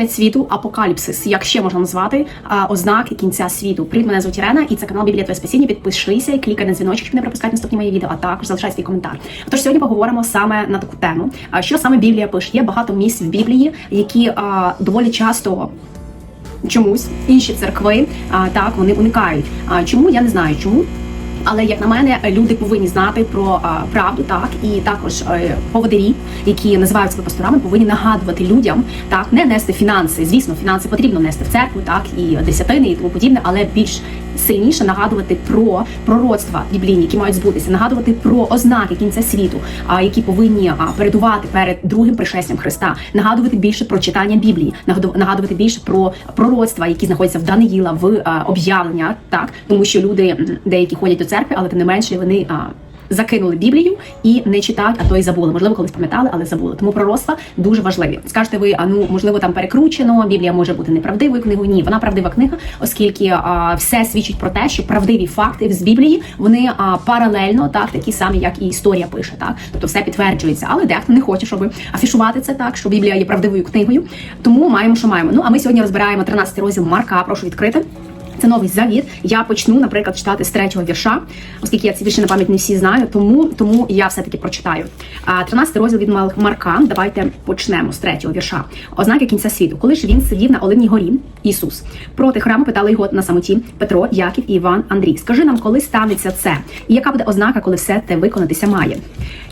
Кінець світу, апокаліпсис, як ще можна назвати а, ознаки кінця світу. Привіт, мене звуть Ірена, і це канал Біблія Твоє Спасіння. Підпишися і клікай на дзвіночок, щоб не пропускати наступні мої відео, а також залишай свій коментар. Тож сьогодні поговоримо саме на таку тему. А що саме Біблія пише? Є багато місць в Біблії, які а, доволі часто. Чомусь інші церкви а, так вони уникають. А чому я не знаю чому. Але як на мене, люди повинні знати про а, правду, так? І також е, поводирі, які називають себе пасторами, повинні нагадувати людям, так? Не нести фінанси. Звісно, фінанси потрібно нести в церкву, так? І десятини, і тому подібне, але більш сильніше нагадувати про пророцтва біблійні, які мають збутися, нагадувати про ознаки кінця світу, а які повинні передувати перед другим пришестям Христа, нагадувати більше про читання Біблії, нагаду- нагадувати більше про пророцтва, які знаходяться в Даниїла, в об'явлення, так тому що люди деякі ходять до церкви, але тим не менше вони. Закинули Біблію і не читають, а то й забули. Можливо, колись пам'ятали, але забули. Тому пророцтва дуже важливі. Скажете ви, а ну можливо, там перекручено. Біблія може бути неправдивою книгою. Ні, вона правдива книга, оскільки а, все свідчить про те, що правдиві факти з Біблії вони а, паралельно так, такі самі, як і історія пише. Так, тобто все підтверджується, але дехто не хоче, щоб афішувати це так, що Біблія є правдивою книгою. Тому маємо, що маємо. Ну а ми сьогодні розбираємо 13 розділ Марка. Прошу відкрити. Це новий завіт. Я почну, наприклад, читати з третього вірша, оскільки я ці вірші на пам'ять не всі знаю, тому, тому я все-таки прочитаю. А 13 розділ від Марка. Давайте почнемо з третього вірша. Ознаки кінця світу. Коли ж він сидів на Оливній горі, Ісус проти храму питали його на самоті Петро, Яків і Іван Андрій. Скажи нам, коли станеться це, і яка буде ознака, коли все те виконатися має?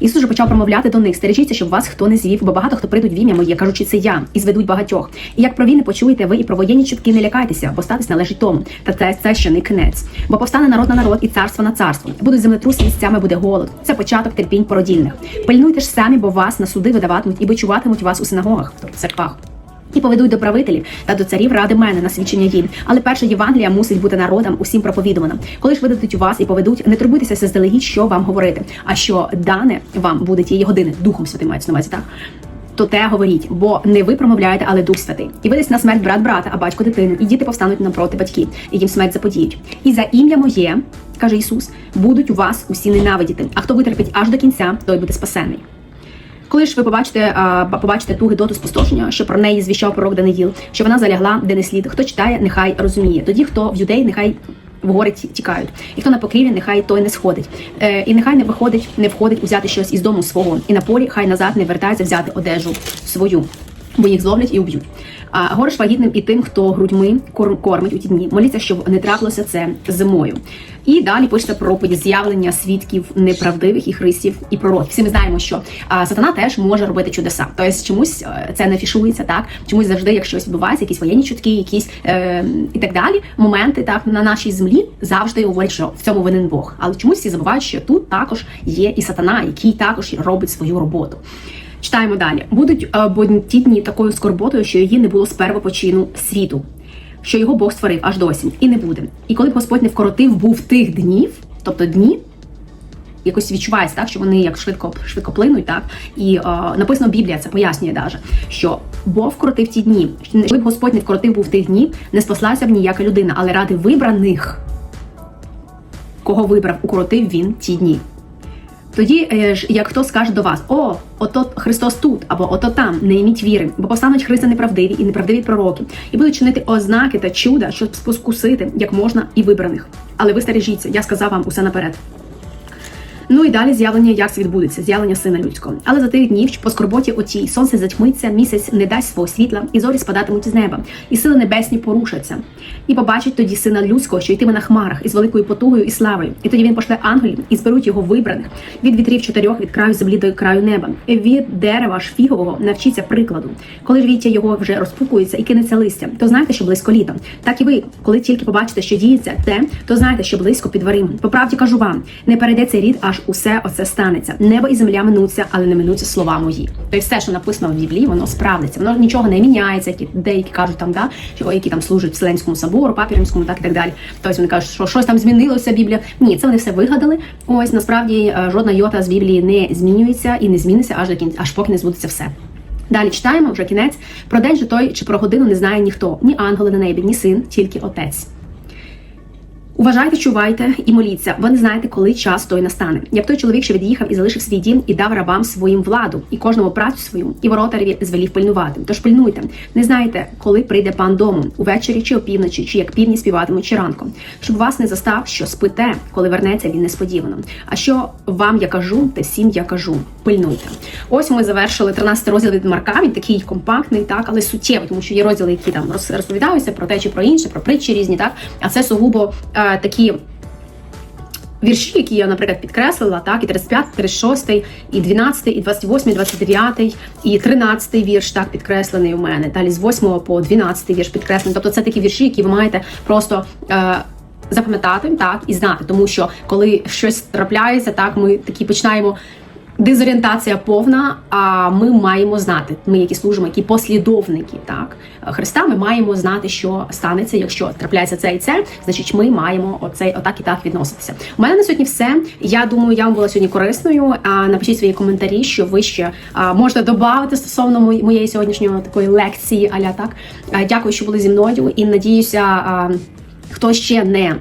Ісус же почав промовляти до них: стережіться, щоб вас хто не звів, бо багато хто прийдуть в ім'я моє, кажучи, це я, і зведуть багатьох. І як про війни почуєте ви і про воєнні чутки не лякайтеся, бо статись належить тому. Та це, це ще не кінець. Бо повстане народ на народ і царство на царство. Будуть землетруси місцями буде голод. Це початок терпінь породільних. Пильнуйте ж самі, бо вас на суди видаватимуть і бичуватимуть вас у синагогах, тобто в церквах. І поведуть до правителів та до царів ради мене на свідчення їм. Але перша Євангелія мусить бути народам усім проповідувана. Коли ж видадуть у вас і поведуть, не турбуйтеся заздалегідь, що вам говорити. А що дане вам буде тієї години, духом святим мається на увазі, так? То те говоріть, бо не ви промовляєте, але дух святий. І видасть на смерть брат брата, а батько дитину, і діти повстануть напроти батьків, і їм смерть заподіють. І за ім'я моє, каже Ісус, будуть у вас усі ненавидіти. А хто витерпить аж до кінця, той буде спасений. Коли ж ви побачите, а, побачите ту гидоту спустошення, що про неї звіщав пророк Даниїл, що вона залягла, де не слід. Хто читає, нехай розуміє. Тоді, хто в людей нехай в гори ті- тікають, і хто на покрівлі, нехай той не сходить. Е, і нехай не виходить, не входить узяти щось із дому свого, і на полі хай назад не вертається взяти одежу свою. Бо їх зловлять і уб'ють. А горе ж вагітним і тим, хто грудьми корм- кормить у ті дні. Моліться, щоб не трапилося це зимою. І далі пишеться проповідь з'явлення свідків неправдивих і христів і пророків. Всі ми знаємо, що а, сатана теж може робити чудеса. Тобто чомусь е, це не фішується, так чомусь завжди, як щось відбувається, якісь воєнні чутки, якісь е, і так далі. Моменти так на нашій землі завжди говорять, що в цьому винен Бог. Але чомусь всі забувають, що тут також є і сатана, який також робить свою роботу. Читаємо далі. Будуть е, бо ті дні такою скорботою, що її не було з первопочину світу, що його Бог створив аж досі, і не буде. І коли б Господь не вкоротив, був тих днів, тобто дні, якось відчувається, так що вони як швидко швидко плинуть, так і е, написано Біблія це пояснює даже, що Бог вкоротив ті дні. Б Господь не вкоротив був тих днів, не спаслася б ніяка людина, але ради вибраних, кого вибрав, укоротив він ті дні. Тоді, е, ж, як хто скаже до вас, о, ото Христос тут, або ото там, не йміть віри, бо постануть Христа неправдиві і неправдиві пророки, і будуть чинити ознаки та чуда, щоб спускусити як можна і вибраних. Але ви стережіться, я сказав вам усе наперед. Ну і далі з'явлення, як це відбудеться, з'явлення сина людського. Але за тих днів, по скорботі отій сонце затьмиться, місяць не дасть свого світла, і зорі спадатимуть з неба, і сили небесні порушаться. І побачить тоді сина людського, що йтиме на хмарах із великою потугою і славою. І тоді він пошле ангелів і зберуть його вибраних від вітрів чотирьох від краю землі до краю неба. Від дерева ж фігового навчиться прикладу. Коли ж віття його вже розпукується і кинеться листя, то знайте, що близько літа. Так і ви, коли тільки побачите, що діється те, то знайте, що близько під дверима. По правді кажу вам, не перейде цей рід, аж усе оце станеться. Небо і земля минуться, але не минуться слова мої. Тобто все, що написано в Біблії, воно справдиться. Воно нічого не міняється. Які деякі кажуть там, да, що які там служать Вселенському собору, папі римському, так і так далі. Тобто вони кажуть, що щось там змінилося в Біблії. Ні, це вони все вигадали. Ось насправді е, жодна йота з Біблії не змінюється і не зміниться аж до кінця, аж поки не збудеться все. Далі читаємо вже кінець. Про день же той чи про годину не знає ніхто, ні ангели на небі, ні син, тільки отець. Уважайте, чувайте і моліться. Ви не знаєте, коли час той настане. Як той чоловік, що від'їхав і залишив свій дім і дав рабам своїм владу, і кожному працю свою, і воротареві звелів пильнувати. Тож пильнуйте. Не знаєте, коли прийде пан дому, увечері чи опівночі, чи як півні співатимуть, чи ранком, щоб вас не застав, що спите, коли вернеться він несподівано. А що вам я кажу, те всім я кажу. Пильнуйте. Ось ми завершили 13 розділ від Марка. Він такий компактний, так, але суттєвий, тому що є розділи, які там роз- розповідаються про те чи про інше, про притчі різні, так. А це сугубо е, такі вірші, які я, наприклад, підкреслила, так, і 35, 36, і 12, і 28, і 29, і 13 вірш так підкреслений у мене. Далі з 8 по 12 вірш підкреслений. Тобто це такі вірші, які ви маєте просто. Е, Запам'ятати так і знати, тому що коли щось трапляється, так ми такі починаємо дезорієнтація повна. А ми маємо знати, ми, які служимо, які послідовники так Христа, ми маємо знати, що станеться, якщо трапляється це і це, значить ми маємо оцей отак і так відноситися. У мене на сьогодні все. Я думаю, я вам була сьогодні корисною. Напишіть свої коментарі, що ви ще можете додати стосовно моєї сьогоднішньої такої лекції. Аля так дякую, що були зі мною, і надіюся, хто ще не.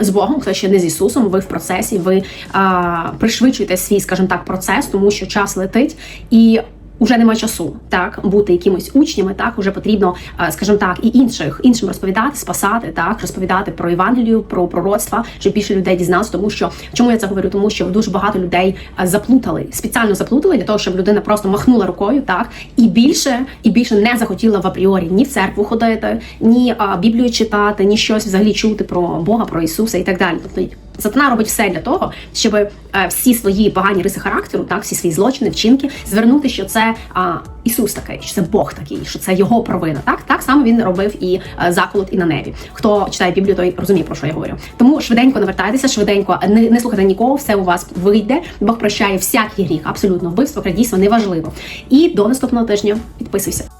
З Богом, хто ще не з Ісусом, ви в процесі, ви а, пришвидшуєте свій, скажімо так, процес, тому що час летить і. Уже нема часу так бути якимось учнями, так уже потрібно, а, скажімо так, і інших іншим розповідати, спасати, так розповідати про Євангелію, про пророцтва, щоб більше людей дізналося. Тому що чому я це говорю? Тому що дуже багато людей заплутали, спеціально заплутали для того, щоб людина просто махнула рукою, так і більше і більше не захотіла в апріорі ні в церкву ходити, ні а, Біблію читати, ні щось взагалі чути про Бога, про Ісуса і так далі. Тобто Сатана робить все для того, щоб е, всі свої погані риси характеру, так всі свої злочини, вчинки, звернути, що це а, Ісус такий, що це Бог такий, що це його провина. Так так само він робив і е, заколот, і на небі. Хто читає Біблію, той розуміє про що я говорю. Тому швиденько навертайтеся, швиденько не, не слухайте нікого, все у вас вийде. Бог прощає всякий гріх, абсолютно вбивство, крадійство, неважливо. І до наступного тижня підписуйся.